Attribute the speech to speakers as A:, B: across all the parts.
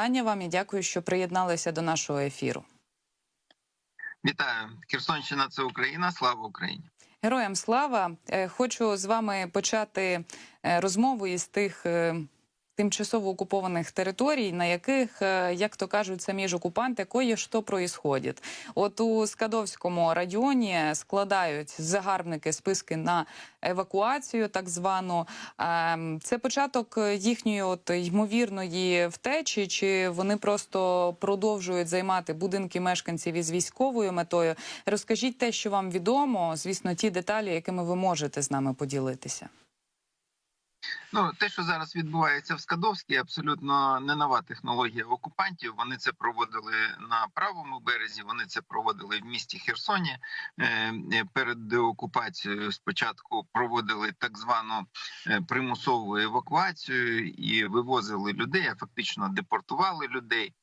A: Аня вам і дякую, що приєдналися до нашого ефіру.
B: Вітаю, Херсонщина це Україна. Слава Україні!
A: Героям слава! Е, Хочу з вами почати е, розмову із тих. Тимчасово окупованих територій, на яких, е, як то кажуть, самі ж окупанти, кое що проїсходить. От у Скадовському районі складають загарбники списки на евакуацію, так звану. Ем, Це початок їхньої от ймовірної втечі, чи вони просто продовжують займати будинки мешканців із військовою метою. Розкажіть те, що вам відомо, звісно, ті деталі, якими ви можете з нами поділитися.
B: Ну те, що зараз відбувається в Скадовській, абсолютно не нова технологія окупантів. Вони це проводили на правому березі. Вони це проводили в місті Херсоні Е, е, перед деокупацією. Спочатку проводили так звану е, примусову евакуацію і вивозили людей, а фактично депортували людей.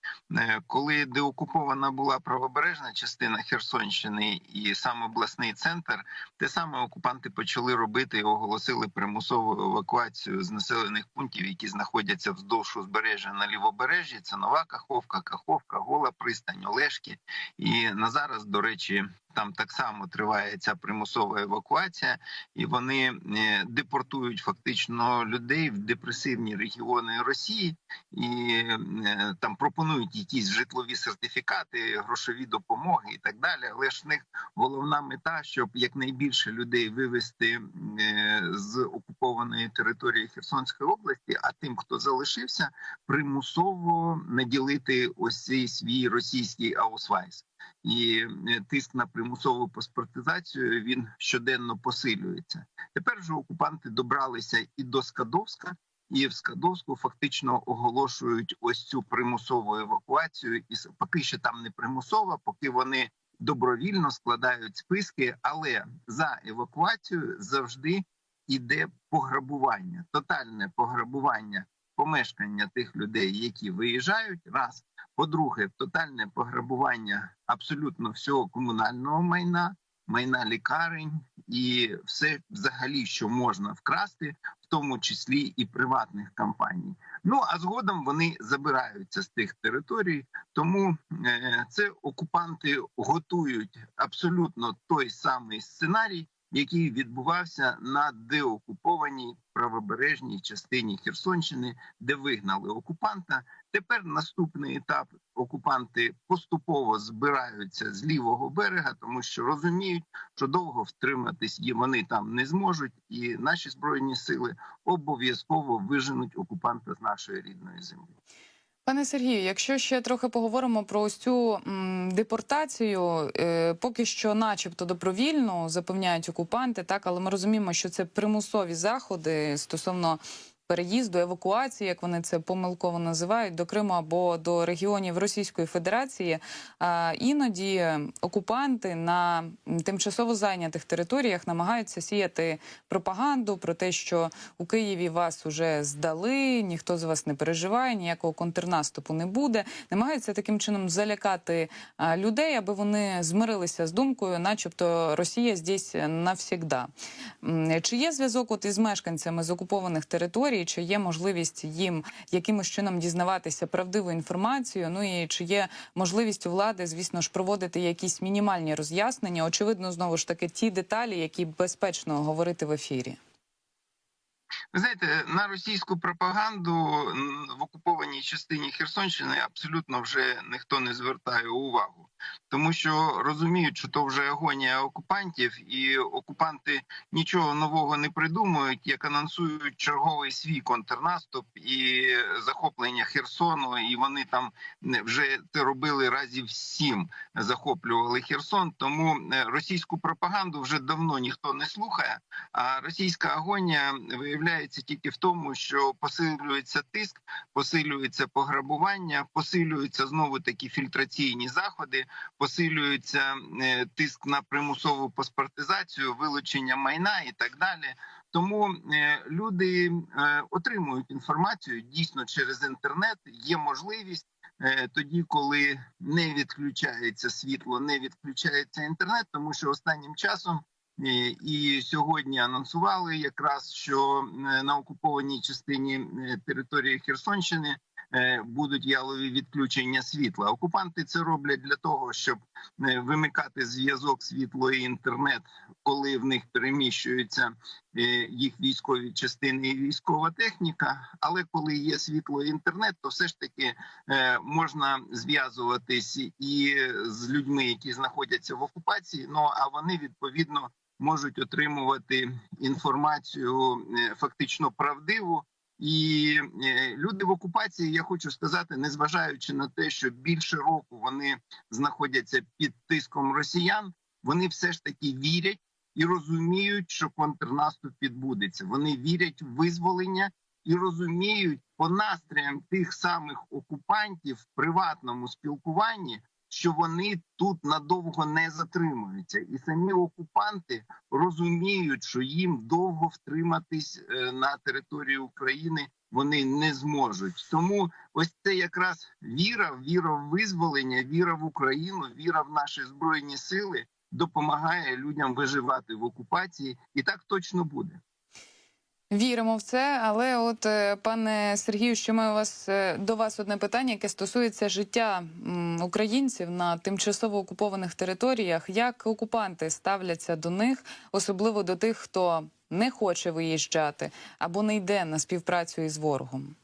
B: Коли деокупована була правобережна частина Херсонщини і сам обласний центр, те саме окупанти почали робити і оголосили примусову евакуацію з населених пунктів, які знаходяться вздовж узбережжя на лівобережжі. Це нова Каховка, Каховка, Гола пристань, Олешки. І на зараз, до речі, там так само триває ця примусова евакуація, і вони е, депортують фактично людей в депресивні регіони Росії і е, там пропонують якісь житлові сертифікати, грошові допомоги і так далі. Але ж в них головна мета, щоб якнайбільше людей вивезти е, з окупованої території Херсонської області, а тим, хто залишився, примусово наділити ось цей свій російський аусвайс. І е, тиск на примусову паспортизацію він щоденно посилюється. Тепер же окупанти добралися і до Скадовська, і в Скадовську фактично оголошують ось цю примусову евакуацію. І поки що там не примусова, поки вони добровільно складають списки, але за евакуацію завжди іде пограбування, тотальне пограбування помешкання тих людей, які виїжджають. Раз по-друге, тотальне пограбування абсолютно всього комунального майна, майна лікарень і все взагалі, що можна вкрасти, в тому числі і приватних компаній. Ну а згодом вони забираються з тих територій. Тому е, це окупанти готують абсолютно той самий сценарій, який відбувався на деокупованій правобережній частині Херсонщини, де вигнали окупанта. Тепер наступний етап окупанти поступово збираються з лівого берега, тому що розуміють, що довго втриматись і вони там не зможуть, і наші збройні сили обов'язково виженуть окупанта з нашої рідної землі.
A: Пане Сергію, якщо ще трохи поговоримо про ось цю м, депортацію, е, поки що, начебто, добровільно запевняють окупанти, так, але ми розуміємо, що це примусові заходи стосовно переїзду, евакуації, як вони це помилково називають, до Криму або до регіонів Російської Федерації. А іноді окупанти на тимчасово зайнятих територіях намагаються сіяти пропаганду про те, що у Києві вас уже здали, ніхто з вас не переживає, ніякого контрнаступу не буде. Намагаються таким чином залякати людей, аби вони змирилися з думкою, начебто Росія здесь навсігда. Чи є зв'язок от із мешканцями з окупованих територій? Чи є можливість їм якимось чином дізнаватися правдиву інформацію? Ну і чи є можливість у влади, звісно ж, проводити якісь мінімальні роз'яснення? Очевидно, знову ж таки, ті деталі, які безпечно говорити в ефірі.
B: Ви знаєте, на російську пропаганду в окупованій частині Херсонщини абсолютно вже ніхто не звертає увагу, тому що розуміють, що то вже агонія окупантів, і окупанти нічого нового не придумують, як анонсують черговий свій контрнаступ і захоплення Херсону. І вони там вже це робили разів сім, захоплювали Херсон. Тому е, російську пропаганду вже давно ніхто не слухає. А російська агонія виявляється тільки в тому, що посилюється тиск, посилюється пограбування, посилюються знову такі фільтраційні заходи, посилюється е, тиск на примусову паспортизацію, вилучення майна і так далі. Тому е, люди е, отримують інформацію дійсно через інтернет. Є можливість тоді, коли не відключається світло, не відключається інтернет, тому що останнім часом. І сьогодні анонсували якраз, що е, на окупованій частині е, території Херсонщини е, будуть ялові відключення світла. Окупанти це роблять для того, щоб вимикати зв'язок світло і інтернет, коли в них переміщуються їх військові частини і військова техніка. Але коли є світло і інтернет, то все ж таки можна зв'язуватись і з людьми, які знаходяться в окупації. Ну а вони відповідно можуть отримувати інформацію е, фактично правдиву. І е, люди в окупації, я хочу сказати, незважаючи на те, що більше року вони знаходяться під тиском росіян, вони все ж таки вірять і розуміють, що контрнаступ відбудеться. Вони вірять в визволення і розуміють по настроям тих самих окупантів в приватному спілкуванні, що вони тут надовго не затримуються, і самі окупанти розуміють, що їм довго втриматись е, на території України вони не зможуть. Тому ось це якраз віра, віра в визволення, віра в Україну, віра в наші збройні сили допомагає людям виживати в окупації, і так точно буде.
A: Віримо в це, але от е, пане Сергію, що маю вас е, до вас одне питання, яке стосується життя українців на тимчасово окупованих територіях. Як окупанти ставляться до них, особливо до тих, хто не хоче виїжджати або не йде на співпрацю із ворогом?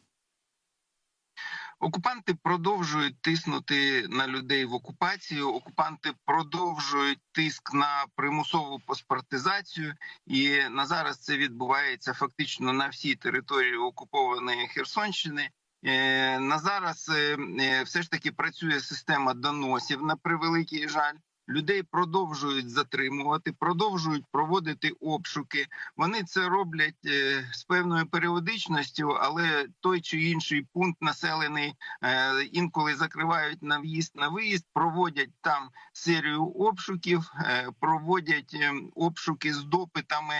B: Окупанти продовжують тиснути на людей в окупацію. Окупанти продовжують тиск на примусову паспортизацію, і на зараз це відбувається фактично на всій території окупованої Херсонщини. Е, На зараз е, е, все ж таки працює система доносів на превеликий жаль. Людей продовжують затримувати, продовжують проводити обшуки. Вони це роблять е, з певною періодичністю, але той чи інший пункт населений е, інколи закривають на в'їзд на виїзд, проводять там серію обшуків, е, проводять е, обшуки з допитами.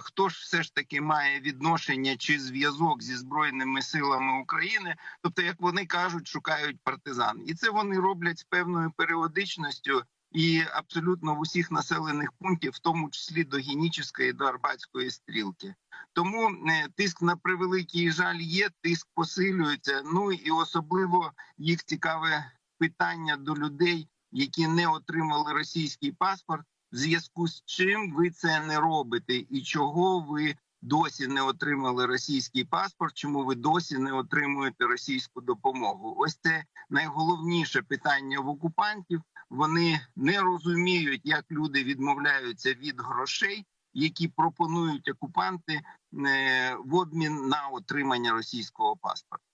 B: Хто ж все ж таки має відношення чи зв'язок зі збройними силами України? Тобто, як вони кажуть, шукають партизан, і це вони роблять з певною періодичністю. І абсолютно в усіх населених пунктів, в тому числі до Генічеської, до Арбатської стрілки. Тому е, тиск на превеликий жаль є, тиск посилюється. Ну і особливо їх цікаве питання до людей, які не отримали російський паспорт, в зв'язку з чим ви це не робите, і чого ви досі не отримали російський паспорт, чому ви досі не отримуєте російську допомогу? Ось це найголовніше питання в окупантів. Вони не розуміють, як люди відмовляються від грошей, які пропонують окупанти е, в обмін на отримання російського паспорта.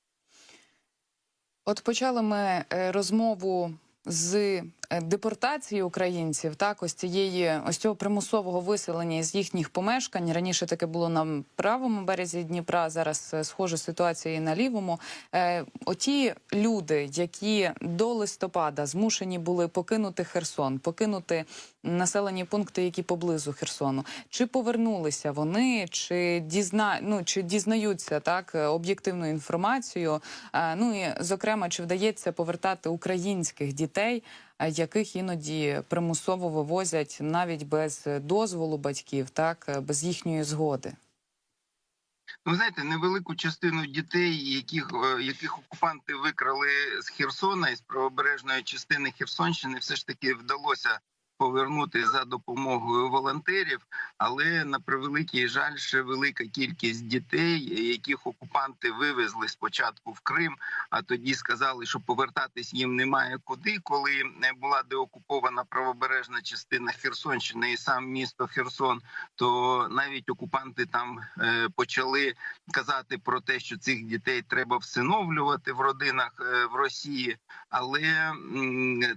A: От почали ми е, розмову з депортації українців, так ось цієї ось цього примусового виселення з їхніх помешкань. Раніше таке було на правому березі Дніпра. Зараз е, схожа ситуація і на лівому. Е, оті люди, які до листопада змушені були покинути Херсон, покинути населені пункти, які поблизу Херсону, чи повернулися вони, чи дізна... ну, чи дізнаються так е, об'єктивну інформацію? Е, ну і зокрема, чи вдається повертати українських дітей, е, яких іноді примусово вивозять навіть без дозволу батьків, так е, без їхньої згоди?
B: Ви знаєте, невелику частину дітей, яких е, яких окупанти викрали з Херсона і з правобережної частини Херсонщини, все ж таки вдалося повернути за допомогою волонтерів. Але на превеликий жаль, ще велика кількість дітей, яких окупанти вивезли спочатку в Крим, а тоді сказали, що повертатись їм немає куди, коли не була деокупована правобережна частина Херсонщини і сам місто Херсон, то навіть окупанти там е, почали казати про те, що цих дітей треба всиновлювати в родинах е, в Росії, але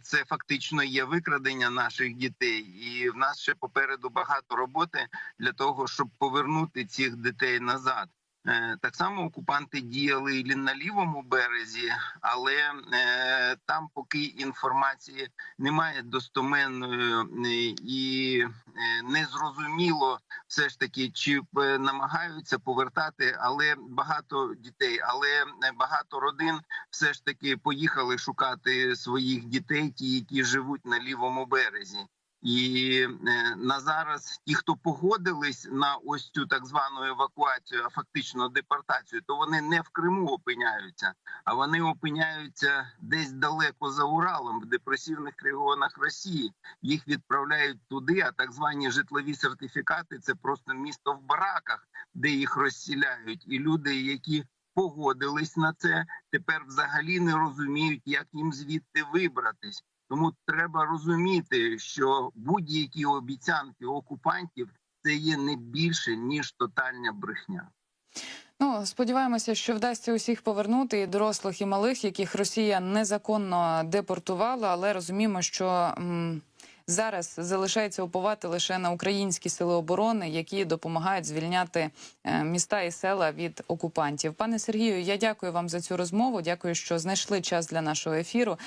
B: це фактично є викрадення наших дітей, і в нас ще попереду багато роботи для того, щоб повернути цих дітей назад. Е, Так само окупанти діяли і на лівому березі, але е, там поки інформації немає достоменної е, і е, незрозуміло все ж таки, чи намагаються повертати, але багато дітей, але багато родин все ж таки поїхали шукати своїх дітей, ті, які живуть на лівому березі. І е, на зараз ті, хто погодились на ось цю так звану евакуацію, а фактично депортацію, то вони не в Криму опиняються, а вони опиняються десь далеко за Уралом, в депресивних регіонах Росії. Їх відправляють туди. А так звані житлові сертифікати це просто місто в бараках, де їх розсіляють, і люди, які погодились на це, тепер взагалі не розуміють, як їм звідти вибратись. Тому треба розуміти, що будь-які обіцянки окупантів це є не більше ніж тотальна брехня.
A: Ну сподіваємося, що вдасться усіх повернути і дорослих, і малих, яких Росія незаконно депортувала, але розуміємо, що. м, Зараз залишається уповати лише на українські сили оборони, які допомагають звільняти е, міста і села від окупантів. Пане Сергію, я дякую вам за цю розмову. Дякую, що знайшли час для нашого ефіру.